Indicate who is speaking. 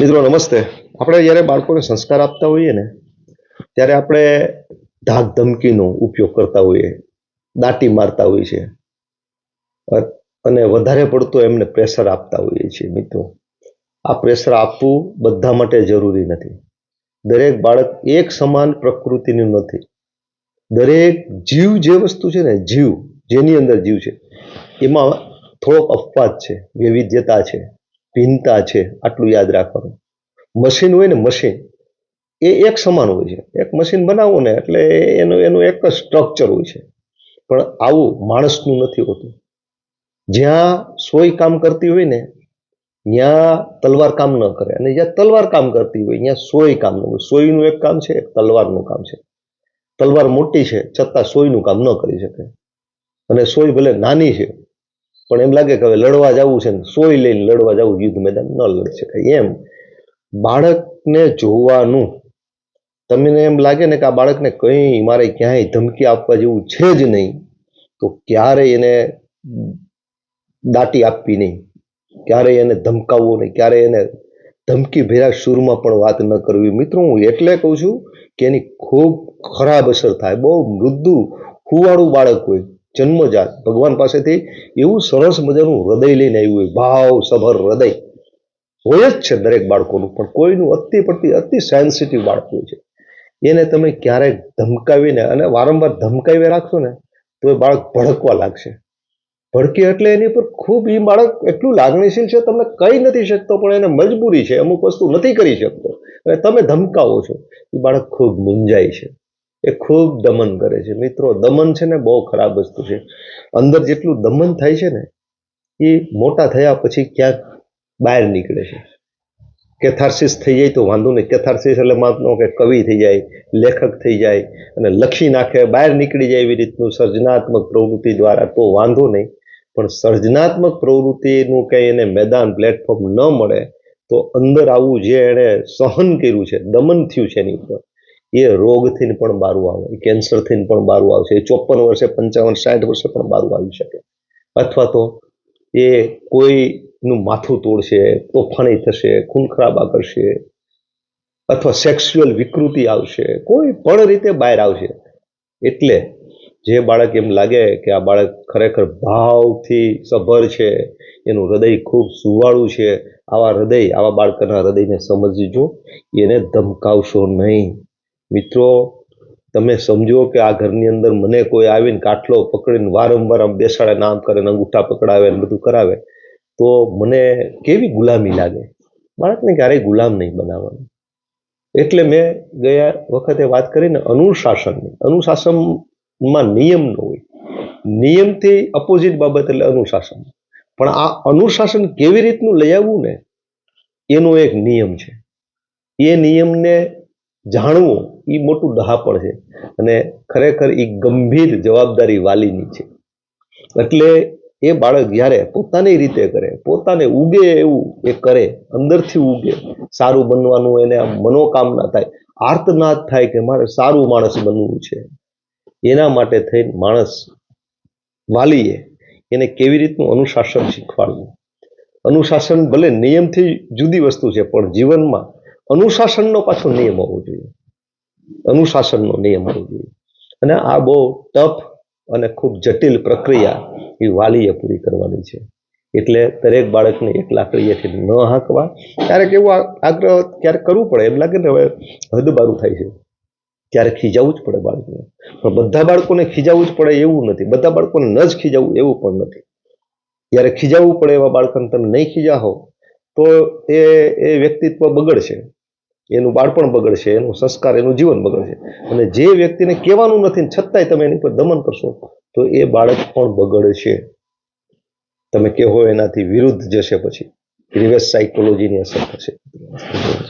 Speaker 1: મિત્રો, નમસ્તે. આપણે જ્યારે બાળકોને સંસ્કાર આપતા હોઈએ ને, ત્યારે આપણે ધાક ધમકીનો ઉપયોગ કરતા હોઈએ, દાટી મારતા હોઈએ છીએ. અને વધારે પડતો એમને પ્રેશર આપતા હોઈએ છીએ મિત્રો. આ પ્રેશર આપવું બધા માટે જરૂરી નથી. દરેક બાળક એક સમાન પ્રકૃતિનું નથી. દરેક જીવ જે વસ્તુ છે ને, જીવ જેની અંદર જીવ છે, એમાં થોડોક અપવાદ છે, વૈવિધ્યતા છે. ભિન્નતા છે આટલું યાદ રાખવાનું. મશીન હોય ને મશીન, એ એક સમાન હોય છે. એક મશીન બનાવવું ને એટલે એનું એનું એક જ સ્ટ્રક્ચર હોય છે. પણ આવું માણસનું નથી હોતું. જ્યાં સોય કામ કરતી હોય ને, ત્યાં તલવાર કામ ન કરે. અને જ્યાં તલવાર કામ કરતી હોય, ત્યાં સોય કામ ન હોય. સોયનું એક કામ છે, એક તલવારનું કામ છે. તલવાર મોટી છે, છતાં સોયનું કામ ન કરી શકે. અને સોય ભલે નાની છે પણ એમ લાગે કે હવે લડવા જવું છે ને સોય લઈને લડવા જવું યુદ્ધ મેદાન ન લડી શકાય. એમ. બાળકને જોવાનું. તમને એમ લાગે ને કે આ બાળકને કંઈ મારે ક્યાંય ધમકી આપવા જેવું છે જ નહીં, તો ક્યારેય એને દાટી આપવી નહીં. ક્યારેય એને ધમકાવવું નહીં. ક્યારેય એને ધમકી ભેરા સુરમાં પણ વાત ન કરવી. મિત્રો, હું એટલે કહું છું કે એની ખૂબ ખરાબ અસર થાય. બહુ મૃદુ હુવાળું બાળક હોય. જન્મજાત. ભગવાન પાસેથી એવું સરસ મજાનું હૃદય લઈને આવ્યું હોય ભાવ સભર હૃદય. હોય જ છે દરેક બાળકોનું, પણ કોઈનું અતિ પડતી, અતિ સેન્સિટિવ બાળક હોય છે. એને તમે ક્યારેક ધમકાવીને અને વારંવાર ધમકાવી રાખશો ને, તો એ બાળક ભડકવા લાગશે. ભડકે એટલે એની પર ખૂબ એ બાળક એટલું લાગણીશીલ છે, તમને કહી નથી શકતો, પણ એને મજબૂરી છે, અમુક વસ્તુ નથી કરી શકતો. અને તમે ધમકાવો છો, એ બાળક ખૂબ મૂંઝાય છે. એ ખૂબ દમન કરે છે. મિત્રો, દમન છે ને બહુ ખરાબ વસ્તુ છે. અંદર જેટલું દમન થાય છે ને, એ મોટા થયા પછી ક્યાંક બહાર નીકળે છે. કેથાર્સિસ થઈ જાય તો વાંધો નહીં. કેથાર્સિસ એટલે માનો કે કવિ થઈ જાય, લેખક થઈ જાય, અને લખી નાખે, બહાર નીકળી જાય એવી રીતનું સર્જનાત્મક પ્રવૃત્તિ દ્વારા તો વાંધો નહીં. પણ સર્જનાત્મક પ્રવૃત્તિનું કંઈ એને મેદાન પ્લેટફોર્મ ન મળે, તો અંદર આવું જે એણે સહન કર્યું છે, દમન થયું છે એની ઉપર. એ રોગથી પણ બારું આવે કેન્સરથી પણ બારું આવશે, એ ચોપન વર્ષે, પંચાવન, સાઠ વર્ષે પણ બારું આવી શકે. અથવા તો એ કોઈનું માથું તોડશે, તોફાની થશે, ખૂન ખરાબા કરશે અથવા સેક્સ્યુઅલ વિકૃતિ આવશે, કોઈ પણ રીતે બહાર આવશે. એટલે જે બાળક એમ લાગે કે આ બાળક ખરેખર ભાવથી સભર છે, એનું હૃદય ખૂબ સુવાળું છે, આવા હૃદય, આવા બાળકના હૃદયને સમજજો, એને ધમકાવશો નહીં. મિત્રો, તમે સમજો કે આ ઘરની અંદર મને કોઈ આવીને કાટલો પકડીને વારંવાર આમ બેસાડે નામ કરે ને અંગૂઠા પકડાવે ને બધું કરાવે, તો મને કેવી ગુલામી લાગે? બાળકને ક્યારેય ગુલામ નહીં બનાવવાનું. એટલે મેં ગયા વખતે વાત કરીને અનુશાસનની, અનુશાસનમાં નિયમ ન હોય. નિયમથી અપોઝિટ બાબત એટલે અનુશાસન. પણ આ અનુશાસન કેવી રીતનું લઈ આવવું ને, એનો એક નિયમ છે. એ નિયમને જાણવો એ મોટું ડહાપણ છે. અને ખરેખર એ ગંભીર જવાબદારી વાલીની છે. એટલે એ બાળક જ્યારે પોતાની રીતે કરે, પોતાને ઉગે એવું એ કરે, અંદરથી ઉગે, સારું બનવાનું એને આમ મનોકામના થાય, આર્તનાદ થાય કે મારે સારું માણસ બનવું છે. એના માટે થઈને માણસ વાલીએ એને કેવી રીતનું અનુશાસન શીખવાડવું? અનુશાસન ભલે નિયમથી જુદી વસ્તુ છે, પણ જીવનમાં અનુશાસનનો પાછો નિયમ હોવો જોઈએ. અનુશાસનનો નિયમ હોવો જોઈએ. અને આ બહુ ટફ અને ખૂબ જટિલ પ્રક્રિયા એ વાલીએ પૂરી કરવાની છે. એટલે દરેક બાળકને એક લાકડીએથી ન હાંકવા. ક્યારેક એવો આગ્રહ ક્યારેક કરવું પડે. એમ લાગે ને હવે હદબારું થાય છે. ત્યારે ખીજાવવું જ પડે બાળકને. પણ બધા બાળકોને ખીજાવવું જ પડે એવું નથી. બધા બાળકોને ન જ ખીજાવવું એવું પણ નથી. જ્યારે ખીજાવવું પડે એવા બાળકોને તમે નહીં ખીજાવો, તો એ એ વ્યક્તિત્વ બગડશે. એનું બાળપણ બગડશે, એનું સંસ્કાર, એનું જીવન બગડશે. અને જે વ્યક્તિને કહેવાનું નથી છતાંય તમે એની પર દમન કરશો, તો એ બાળક પણ બગડશે. તમે કહો એનાથી વિરુદ્ધ જશે પછી. રિવર્સ સાયકોલોજીની અસર થશે.